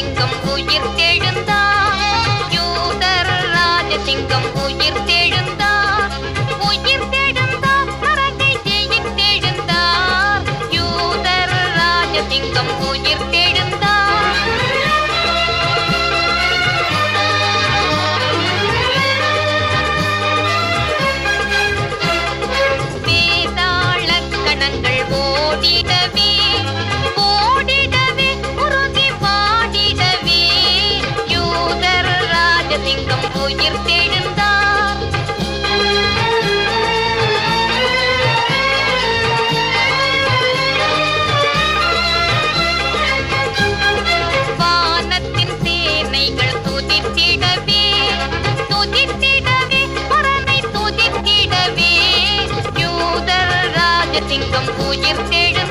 ராஜசிங்கம் உயிர் தெழுந்தார் யூதர் ராஜசிங்கம் உயிர் தெழுந்தார் உயிர் தெழுந்தார் நரகை ஜெயித்தெழுந்தார் யூதர் ராஜசிங்கம் உயிர் தெழுந்தார் திங்கம் பூஜித்தெழும்